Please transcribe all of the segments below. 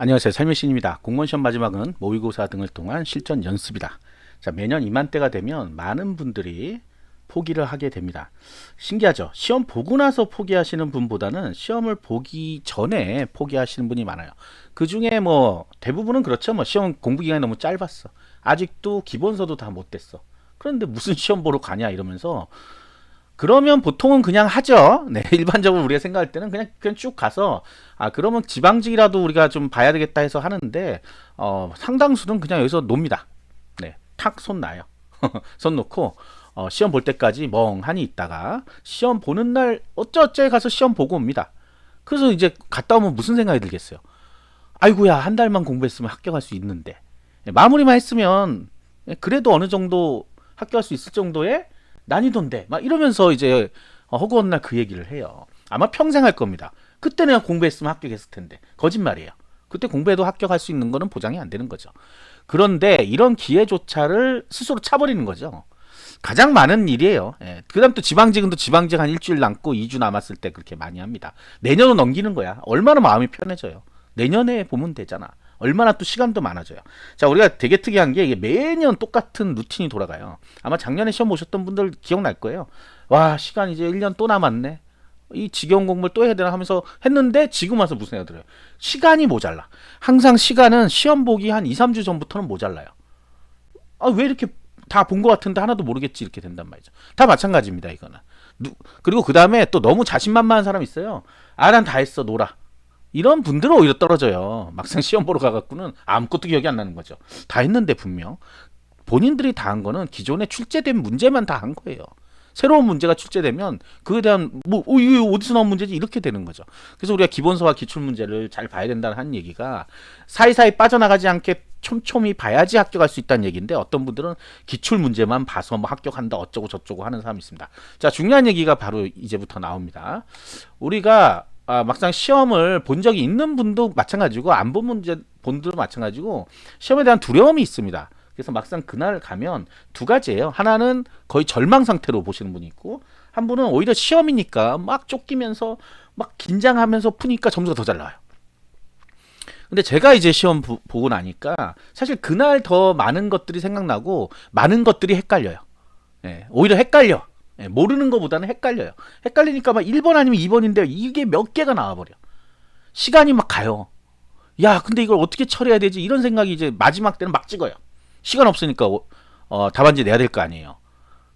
안녕하세요. 삶의신입니다. 공무원 시험 마지막은 모의고사 등을 통한 실전 연습이다. 자, 매년 이맘때가 되면 많은 분들이 포기를 하게 됩니다. 신기하죠? 시험 보고 나서 포기하시는 분보다는 시험을 보기 전에 포기하시는 분이 많아요. 그 중에 뭐 대부분은 그렇죠. 뭐 시험 공부 기간이 너무 짧았어. 아직도 기본서도 다 못 됐어. 그런데 무슨 시험 보러 가냐 이러면서 그러면 보통은 그냥 하죠. 네, 일반적으로 우리가 생각할 때는 그냥 그냥 쭉 가서 아 그러면 지방직이라도 우리가 좀 봐야 되겠다 해서 하는데 어 상당수는 그냥 여기서 놉니다. 네, 탁손 놔요. 손 놓고 어, 시험 볼 때까지 멍하니 있다가 시험 보는 날 어쩌어쩌 가서 시험 보고 옵니다. 그래서 이제 갔다 오면 무슨 생각이 들겠어요? 아이고야 한 달만 공부했으면 합격할 수 있는데 네, 마무리만 했으면 네, 그래도 어느 정도 합격할 수 있을 정도의 난이도인데 막 이러면서 이제 어, 허구한 날 그 얘기를 해요. 아마 평생 할 겁니다. 그때 내가 공부했으면 합격했을 텐데 거짓말이에요. 그때 공부해도 합격할 수 있는 거는 보장이 안 되는 거죠. 그런데 이런 기회조차를 스스로 차버리는 거죠. 가장 많은 일이에요. 예. 그 다음 또 지방직은 또 지방직 한 일주일 남고 2주 남았을 때 그렇게 많이 합니다. 내년은 넘기는 거야. 얼마나 마음이 편해져요. 내년에 보면 되잖아. 얼마나 또 시간도 많아져요. 자, 우리가 되게 특이한 게 이게 매년 똑같은 루틴이 돌아가요. 아마 작년에 시험 보셨던 분들 기억날 거예요. 와, 시간 이제 1년 또 남았네. 이 지겨운 공부를 또 해야 되나 하면서 했는데 지금 와서 무슨 생각 들어요. 시간이 모자라. 항상 시간은 시험 보기 한 2, 3주 전부터는 모자라요. 아, 왜 이렇게 다 본 것 같은데 하나도 모르겠지 이렇게 된단 말이죠. 다 마찬가지입니다, 이거는. 누, 그리고 그 다음에 또 너무 자신만만한 사람 있어요. 아, 난 다 했어, 놀아. 이런 분들은 오히려 떨어져요. 막상 시험 보러 가갖고는 아무것도 기억이 안 나는 거죠. 다 했는데 분명. 본인들이 다 한 거는 기존에 출제된 문제만 다 한 거예요. 새로운 문제가 출제되면 그에 대한 뭐 어, 이거 어디서 나온 문제지 이렇게 되는 거죠. 그래서 우리가 기본서와 기출 문제를 잘 봐야 된다는 한 얘기가 사이사이 빠져나가지 않게 촘촘히 봐야지 합격할 수 있다는 얘기인데 어떤 분들은 기출 문제만 봐서 뭐 합격한다 어쩌고 저쩌고 하는 사람이 있습니다. 자 중요한 얘기가 바로 이제부터 나옵니다. 우리가 아, 막상 시험을 본 적이 있는 분도 마찬가지고 안 본 문제 본 분도 마찬가지고 시험에 대한 두려움이 있습니다. 그래서 막상 그날 가면 두 가지예요. 하나는 거의 절망 상태로 보시는 분이 있고 한 분은 오히려 시험이니까 막 쫓기면서 막 긴장하면서 푸니까 점수가 더 잘 나와요. 근데 제가 이제 시험 보, 고 나니까 사실 그날 더 많은 것들이 생각나고 많은 것들이 헷갈려요. 예, 오히려 헷갈려. 예, 모르는 것보다는 헷갈려요. 헷갈리니까 막 1번 아니면 2번인데 이게 몇 개가 나와버려. 시간이 막 가요. 야, 근데 이걸 어떻게 처리해야 되지? 이런 생각이 이제 마지막 때는 막 찍어요. 시간 없으니까 어, 어, 답안지 내야 될 거 아니에요.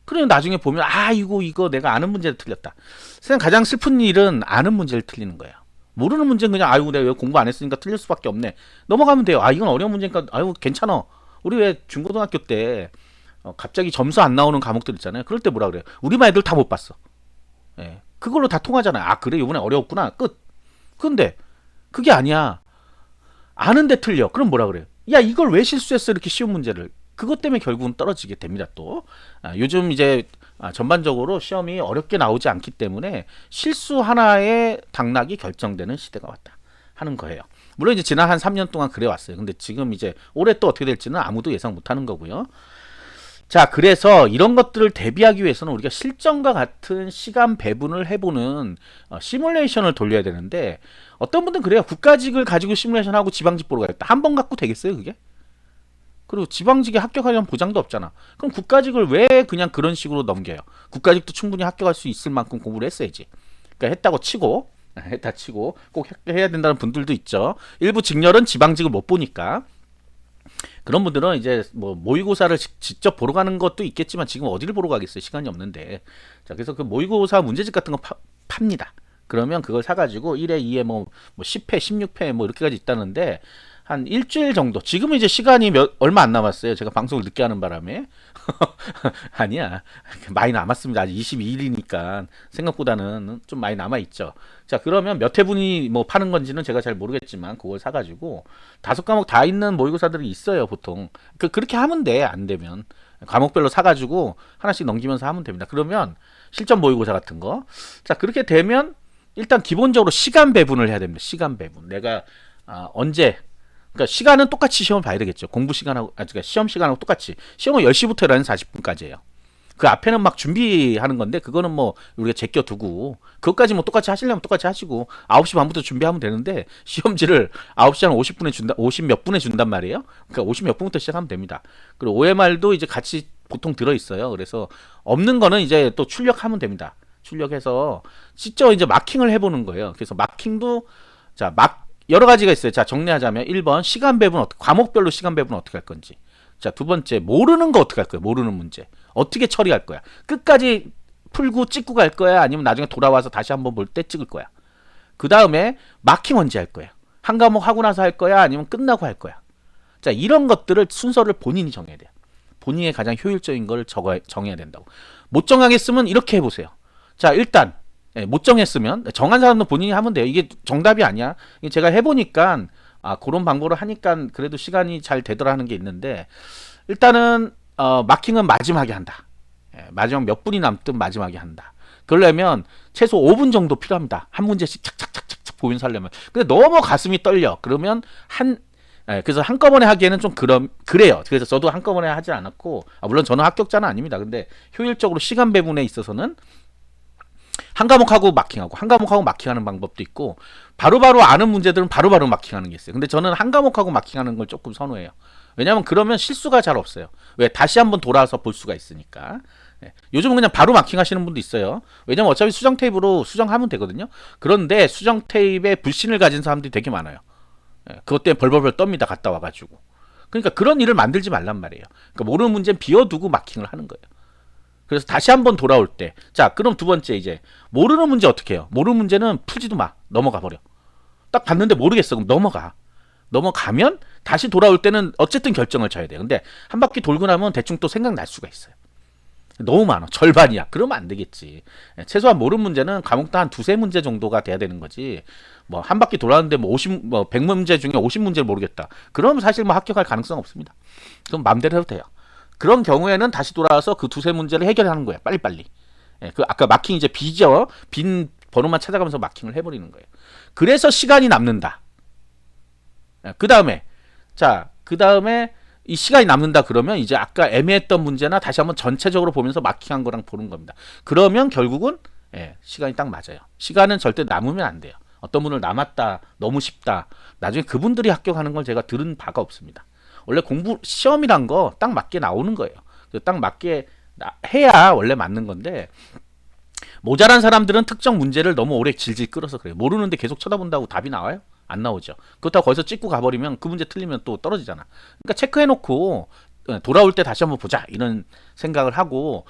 그러면 나중에 보면 아 이거 이거 내가 아는 문제를 틀렸다. 세상 가장 슬픈 일은 아는 문제를 틀리는 거예요. 모르는 문제는 그냥 아이고 내가 왜 공부 안 했으니까 틀릴 수밖에 없네. 넘어가면 돼요. 아 이건 어려운 문제니까 아이고 괜찮아. 우리 왜 중고등학교 때 어, 갑자기 점수 안 나오는 과목들 있잖아요. 그럴 때 뭐라 그래요? 우리 반 애들 다 못 봤어. 예. 그걸로 다 통하잖아요. 아 그래 이번에 어려웠구나. 끝. 근데 그게 아니야. 아는데 틀려. 그럼 뭐라 그래요? 야 이걸 왜 실수했어 이렇게 쉬운 문제를 그것 때문에 결국은 떨어지게 됩니다 또 아, 요즘 이제 아, 전반적으로 시험이 어렵게 나오지 않기 때문에 실수 하나의 당락이 결정되는 시대가 왔다 하는 거예요 물론 이제 지난 한 3년 동안 그래 왔어요 근데 지금 이제 올해 또 어떻게 될지는 아무도 예상 못 하는 거고요 자, 그래서 이런 것들을 대비하기 위해서는 우리가 실전과 같은 시간 배분을 해보는 어, 시뮬레이션을 돌려야 되는데 어떤 분들은 그래요. 국가직을 가지고 시뮬레이션하고 지방직 보러 가겠다. 한 번 갖고 되겠어요, 그게? 그리고 지방직에 합격하려면 보장도 없잖아. 그럼 국가직을 왜 그냥 그런 식으로 넘겨요? 국가직도 충분히 합격할 수 있을 만큼 공부를 했어야지. 그러니까 했다고 치고 했다 치고 꼭 해야 된다는 분들도 있죠. 일부 직렬은 지방직을 못 보니까 그런 분들은 이제 뭐 모의고사를 직접 보러 가는 것도 있겠지만 지금 어디를 보러 가겠어요? 시간이 없는데. 자, 그래서 그 모의고사 문제집 같은 거 파, 팝니다. 그러면 그걸 사가지고 1회, 2회, 뭐, 뭐 10회, 16회 뭐 이렇게까지 있다는데 한 일주일 정도. 지금은 이제 시간이 몇, 얼마 안 남았어요. 제가 방송을 늦게 하는 바람에. 아니야. 많이 남았습니다. 아직 22일이니까 생각보다는 좀 많이 남아있죠. 자, 그러면 몇 회분이 뭐 파는 건지는 제가 잘 모르겠지만 그걸 사가지고 다섯 과목 다 있는 모의고사들이 있어요, 보통. 그, 그렇게 하면 돼. 안 되면. 과목별로 사가지고 하나씩 넘기면서 하면 됩니다. 그러면 실전 모의고사 같은 거. 자, 그렇게 되면 일단 기본적으로 시간 배분을 해야 됩니다. 시간 배분. 내가 아, 언제 그러니까 시간은 똑같이 시험을 봐야 되겠죠. 공부 시간하고 아 그러니까 시험 시간하고 똑같이. 시험은 10시부터 라는 40분까지예요. 그 앞에는 막 준비하는 건데 그거는 뭐 우리가 제껴 두고 그것까지 뭐 똑같이 하시려면 똑같이 하시고 9시 반부터 준비하면 되는데 시험지를 9시 한 50분에 준다 50 몇 분에 준단 말이에요. 그러니까 50 몇 분부터 시작하면 됩니다. 그리고 OMR도 이제 같이 보통 들어 있어요. 그래서 없는 거는 이제 또 출력하면 됩니다. 출력해서 직접 이제 마킹을 해 보는 거예요. 그래서 마킹도 자, 막 여러 가지가 있어요. 자, 정리하자면 1번 시간 배분 어떻게 과목별로 시간 배분 어떻게 할 건지. 자, 두 번째 모르는 거 어떻게 할 거야? 모르는 문제. 어떻게 처리할 거야? 끝까지 풀고 찍고 갈 거야? 아니면 나중에 돌아와서 다시 한번 볼 때 찍을 거야? 그 다음에 마킹 언제 할 거야? 한 과목 하고 나서 할 거야? 아니면 끝나고 할 거야? 자, 이런 것들을 순서를 본인이 정해야 돼요. 본인의 가장 효율적인 걸 정해야 된다고. 못 정하겠으면 이렇게 해보세요. 자, 일단 예, 못 정했으면 정한 사람도 본인이 하면 돼요. 이게 정답이 아니야. 제가 해보니까 아 그런 방법을 하니까 그래도 시간이 잘 되더라 하는 게 있는데 일단은 어, 마킹은 마지막에 한다. 예, 마지막 몇 분이 남든 마지막에 한다. 그러려면 최소 5분 정도 필요합니다. 한 문제씩 착착착착착 보면서 하려면. 근데 너무 가슴이 떨려. 그러면 한 예, 그래서 한꺼번에 하기에는 좀 그럼 그래요. 그래서 저도 한꺼번에 하지 않았고 아, 물론 저는 합격자는 아닙니다. 근데 효율적으로 시간 배분에 있어서는 한 과목하고 마킹하고 한 과목하고 마킹하는 방법도 있고 바로바로 아는 문제들은 바로 바로 마킹하는 게 있어요. 근데 저는 한 과목하고 마킹하는 걸 조금 선호해요. 왜냐하면 그러면 실수가 잘 없어요. 왜 다시 한번 돌아와서 볼 수가 있으니까. 예. 요즘은 그냥 바로 마킹하시는 분도 있어요. 왜냐면 어차피 수정 테이프로 수정하면 되거든요. 그런데 수정 테이프에 불신을 가진 사람들이 되게 많아요. 예. 그것 때문에 벌벌벌 떱니다. 갔다 와가지고. 그러니까 그런 일을 만들지 말란 말이에요. 그러니까 모르는 문제는 비워두고 마킹을 하는 거예요. 그래서 다시 한번 돌아올 때. 자, 그럼 두 번째 이제 모르는 문제 어떻게 해요? 모르는 문제는 풀지도 마. 넘어가 버려. 딱 봤는데 모르겠어. 그럼 넘어가. 넘어가면 다시 돌아올 때는 어쨌든 결정을 쳐야 돼요. 근데 한 바퀴 돌고 나면 대충 또 생각날 수가 있어요. 너무 많아. 절반이야. 그러면 안 되겠지. 예, 최소한 모르는 문제는 과목당 한 두세 문제 정도가 돼야 되는 거지. 뭐 한 바퀴 돌았는데 뭐 50, 뭐 100문제 중에 50문제를 모르겠다. 그러면 사실 뭐 합격할 가능성 없습니다. 그럼 마음대로 해도 돼요. 그런 경우에는 다시 돌아와서 그 두세 문제를 해결하는 거예요. 빨리빨리. 예, 그 아까 마킹 이제 비죠. 빈 번호만 찾아가면서 마킹을 해버리는 거예요. 그래서 시간이 남는다. 그 다음에 자, 그 다음에 이 시간이 남는다 그러면 이제 아까 애매했던 문제나 다시 한번 전체적으로 보면서 마킹한 거랑 보는 겁니다. 그러면 결국은 예, 시간이 딱 맞아요. 시간은 절대 남으면 안 돼요. 어떤 분을 남았다, 너무 쉽다. 나중에 그분들이 합격하는 걸 제가 들은 바가 없습니다. 원래 공부 시험이란 거 딱 맞게 나오는 거예요. 딱 맞게 나- 해야 원래 맞는 건데 모자란 사람들은 특정 문제를 너무 오래 질질 끌어서 그래요. 모르는데 계속 쳐다본다고 답이 나와요? 안 나오죠. 그렇다고 거기서 찍고 가버리면 그 문제 틀리면 또 떨어지잖아. 그러니까 체크해놓고 어, 돌아올 때 다시 한번 보자 이런 생각을 하고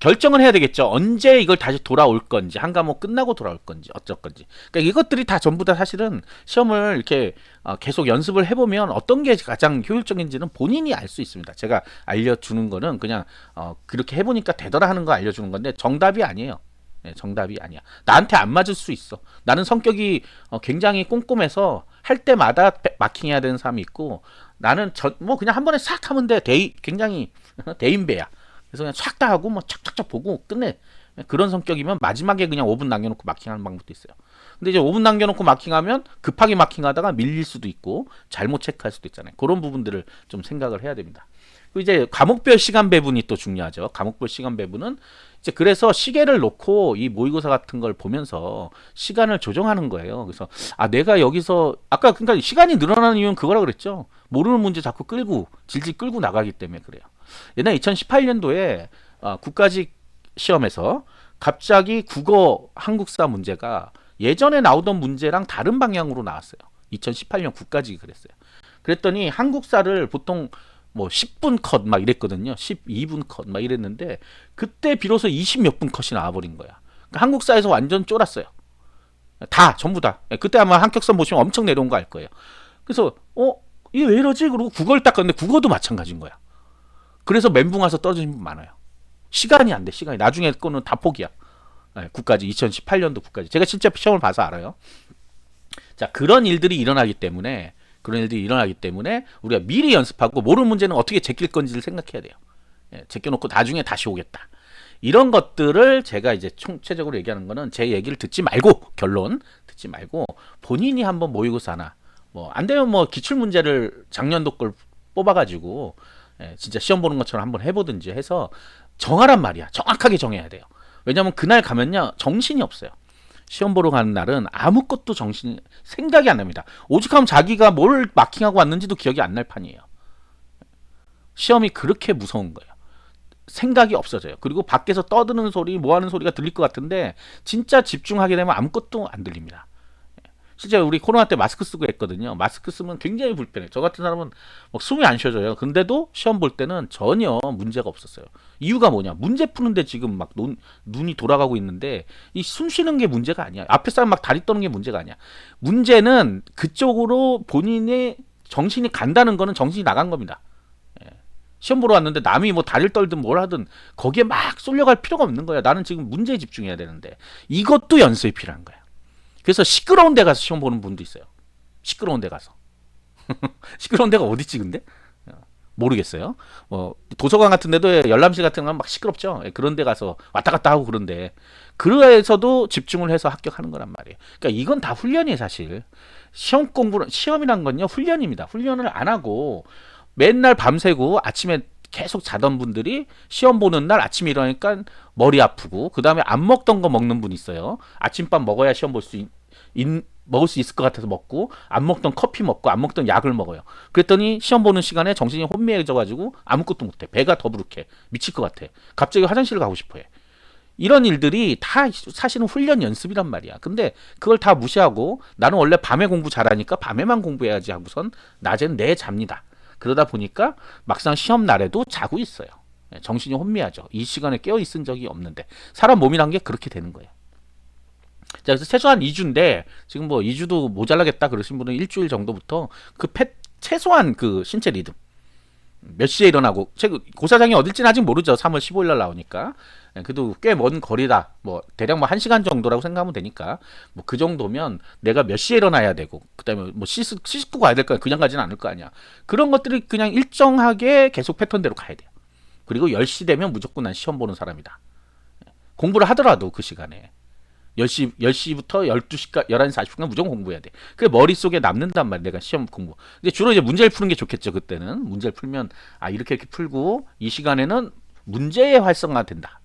결정을 해야 되겠죠. 언제 이걸 다시 돌아올 건지 한 과목 끝나고 돌아올 건지 어쩔 건지. 그러니까 이것들이 다 전부 다 사실은 시험을 이렇게 어, 계속 연습을 해보면 어떤 게 가장 효율적인지는 본인이 알 수 있습니다. 제가 알려주는 거는 그냥 어, 그렇게 해보니까 되더라 하는 거 알려주는 건데 정답이 아니에요. 네, 정답이 아니야. 나한테 안 맞을 수 있어. 나는 성격이 어, 굉장히 꼼꼼해서 할 때마다 빼- 마킹해야 되는 사람이 있고 나는 저, 뭐 그냥 한 번에 싹 하면 돼. 대인 굉장히 대인배야. 그래서 그냥 싹다 하고 뭐 착착착 보고 끝내. 그런 성격이면 마지막에 그냥 5분 남겨놓고 마킹하는 방법도 있어요. 근데 이제 5분 남겨놓고 마킹하면 급하게 마킹하다가 밀릴 수도 있고 잘못 체크할 수도 있잖아요. 그런 부분들을 좀 생각을 해야 됩니다. 그리고 이제 과목별 시간 배분이 또 중요하죠. 과목별 시간 배분은 이제 그래서 시계를 놓고 이 모의고사 같은 걸 보면서 시간을 조정하는 거예요. 그래서 아 내가 여기서 아까 그러니까 시간이 늘어나는 이유는 그거라 그랬죠. 모르는 문제 자꾸 끌고 질질 끌고 나가기 때문에 그래요. 옛날 2018년도에 아, 국가직 시험에서 갑자기 국어 한국사 문제가 예전에 나오던 문제랑 다른 방향으로 나왔어요. 2018년 국가직이 그랬어요. 그랬더니 한국사를 보통 뭐 10분 컷 막 이랬거든요. 12분 컷 막 이랬는데 그때 비로소 20몇 분 컷이 나와버린 거야. 그러니까 한국사에서 완전 쫄았어요. 다 전부 다. 예, 그때 아마 한격선 보시면 엄청 내려온 거 알 거예요. 그래서 어 이게 왜 이러지? 그러고 국어를 닦았는데 국어도 마찬가지인 거야. 그래서 멘붕 와서 떨어진 분 많아요. 시간이 안 돼. 시간이 나중에 거는 다 포기야. 예, 국까지 2018년도 국까지 제가 실제 시험을 봐서 알아요. 자 그런 일들이 일어나기 때문에 그런 일들이 일어나기 때문에 우리가 미리 연습하고 모르는 문제는 어떻게 제낄 건지를 생각해야 돼요. 예, 제껴놓고 나중에 다시 오겠다. 이런 것들을 제가 이제 총체적으로 얘기하는 거는 제 얘기를 듣지 말고 결론 듣지 말고 본인이 한번 모의고사나 뭐 안 되면 뭐 기출 문제를 작년도 걸 뽑아가지고 예, 진짜 시험 보는 것처럼 한번 해보든지 해서 정하란 말이야. 정확하게 정해야 돼요. 왜냐면 그날 가면요 정신이 없어요. 시험 보러 가는 날은 아무것도 정신 생각이 안 납니다. 오죽하면 자기가 뭘 마킹하고 왔는지도 기억이 안 날 판이에요. 시험이 그렇게 무서운 거예요. 생각이 없어져요. 그리고 밖에서 떠드는 소리, 뭐 하는 소리가 들릴 것 같은데 진짜 집중하게 되면 아무것도 안 들립니다. 실제 우리 코로나 때 마스크 쓰고 했거든요. 마스크 쓰면 굉장히 불편해요. 저 같은 사람은 막 숨이 안 쉬어져요. 근데도 시험 볼 때는 전혀 문제가 없었어요. 이유가 뭐냐? 문제 푸는데 지금 막 눈, 눈이 돌아가고 있는데 이 숨 쉬는 게 문제가 아니야. 앞에 사람 막 다리 떠는 게 문제가 아니야. 문제는 그쪽으로 본인의 정신이 간다는 거는 정신이 나간 겁니다. 예. 시험 보러 왔는데 남이 뭐 다리를 떨든 뭘 하든 거기에 막 쏠려갈 필요가 없는 거야. 나는 지금 문제에 집중해야 되는데 이것도 연습이 필요한 거야. 그래서 시끄러운 데 가서 시험 보는 분도 있어요. 시끄러운 데 가서. 시끄러운 데가 어디 찍은데? 모르겠어요. 뭐 도서관 같은 데도 열람실 같은 건 막 시끄럽죠. 예, 그런 데 가서 왔다 갔다 하고 그런데 그래서도 집중을 해서 합격하는 거란 말이에요. 그러니까 이건 다 훈련이에요, 사실. 시험 공부 시험이란 건요, 훈련입니다. 훈련을 안 하고 맨날 밤새고 아침에 계속 자던 분들이 시험 보는 날 아침에 일어나니까 머리 아프고 그 다음에 안 먹던 거 먹는 분 있어요. 아침밥 먹어야 시험 볼 수 있, 있- 먹을 수 있을 것 같아서 먹고 안 먹던 커피 먹고 안 먹던 약을 먹어요. 그랬더니 시험 보는 시간에 정신이 혼미해져 가지고 아무것도 못해. 배가 더부룩해. 미칠 것 같아. 갑자기 화장실 가고 싶어해. 이런 일들이 다 사실은 훈련 연습이란 말이야. 근데 그걸 다 무시하고 나는 원래 밤에 공부 잘하니까 밤에만 공부해야지 하고선 낮엔 내 잡니다. 그러다 보니까 막상 시험 날에도 자고 있어요. 예, 정신이 혼미하죠. 이 시간에 깨어 있은 적이 없는데 사람 몸이란 게 그렇게 되는 거예요. 자, 그래서 최소한 2주인데 지금 뭐 2주도 모자라겠다 그러신 분은 일주일 정도부터 그 패, 최소한 그 신체 리듬 몇 시에 일어나고 제 고사장이 어딜지는 아직 모르죠. 3월 15일 날 나오니까. 예, 그래도 꽤 먼 거리다. 뭐 대략 뭐 1시간 정도라고 생각하면 되니까 뭐 그 정도면 내가 몇 시에 일어나야 되고 그다음에 뭐 씻, 씻고 가야 될 거야. 그냥 가지는 않을 거 아니야. 그런 것들이 그냥 일정하게 계속 패턴대로 가야 돼요. 그리고 10시 되면 무조건 난 시험 보는 사람이다. 예, 공부를 하더라도 그 시간에 10시 10시부터 12시까지 11시 40분간 무조건 공부해야 돼. 그게 머릿속에 남는단 말이야. 내가 시험 공부. 근데 주로 이제 문제를 푸는 게 좋겠죠. 그때는 문제를 풀면 아 이렇게 이렇게 풀고 이 시간에는 문제의 활성화가 된다.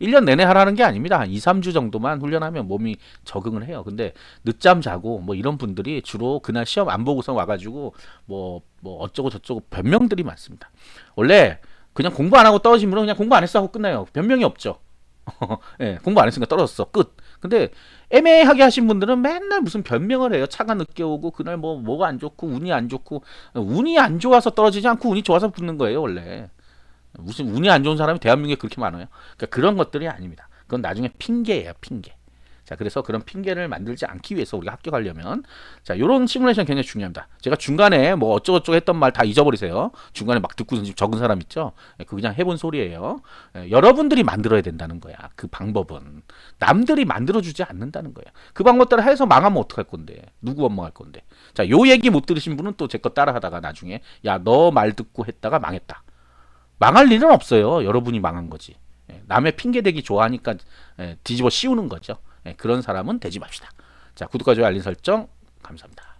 1년 내내 하라는 게 아닙니다. 한 2, 3주 정도만 훈련하면 몸이 적응을 해요. 근데 늦잠 자고 뭐 이런 분들이 주로 그날 시험 안 보고서 와가지고 뭐, 뭐 어쩌고 저쩌고 변명들이 많습니다. 원래 그냥 공부 안 하고 분은 그냥 공부 안 했어 하고 끝나요. 변명이 없죠. 예, 공부 안 했으니까 떨어졌어. 끝. 근데 애매하게 하신 분들은 맨날 무슨 변명을 해요. 차가 늦게 오고 그날 뭐 뭐가 안 좋고 운이 안 좋고 운이 안 좋아서 떨어지지 않고 운이 좋아서 붙는 거예요, 원래. 무슨 운이 안 좋은 사람이 대한민국에 그렇게 많아요. 그러니까 그런 것들이 아닙니다. 그건 나중에 핑계예요, 핑계. 자, 그래서 그런 핑계를 만들지 않기 위해서 우리가 합격하려면 자, 요런 시뮬레이션 굉장히 중요합니다. 제가 중간에 뭐 어쩌고저쩌고 했던 말 다 잊어버리세요. 중간에 막 듣고 적은 사람 있죠? 예, 그 그냥 해본 소리예요. 예, 여러분들이 만들어야 된다는 거야. 그 방법은. 남들이 만들어주지 않는다는 거야. 그 방법대로 해서 망하면 어떡할 건데? 누구 원망할 건데? 자, 요 얘기 못 들으신 분은 또 제 거 따라 하다가 나중에 야, 너 말 듣고 했다가 망했다. 망할 일은 없어요. 여러분이 망한 거지. 예, 남의 핑계 대기 좋아하니까 예, 뒤집어 씌우는 거죠. 예, 그런 사람은 되지 맙시다. 자, 구독과 좋아요 알림 설정 감사합니다.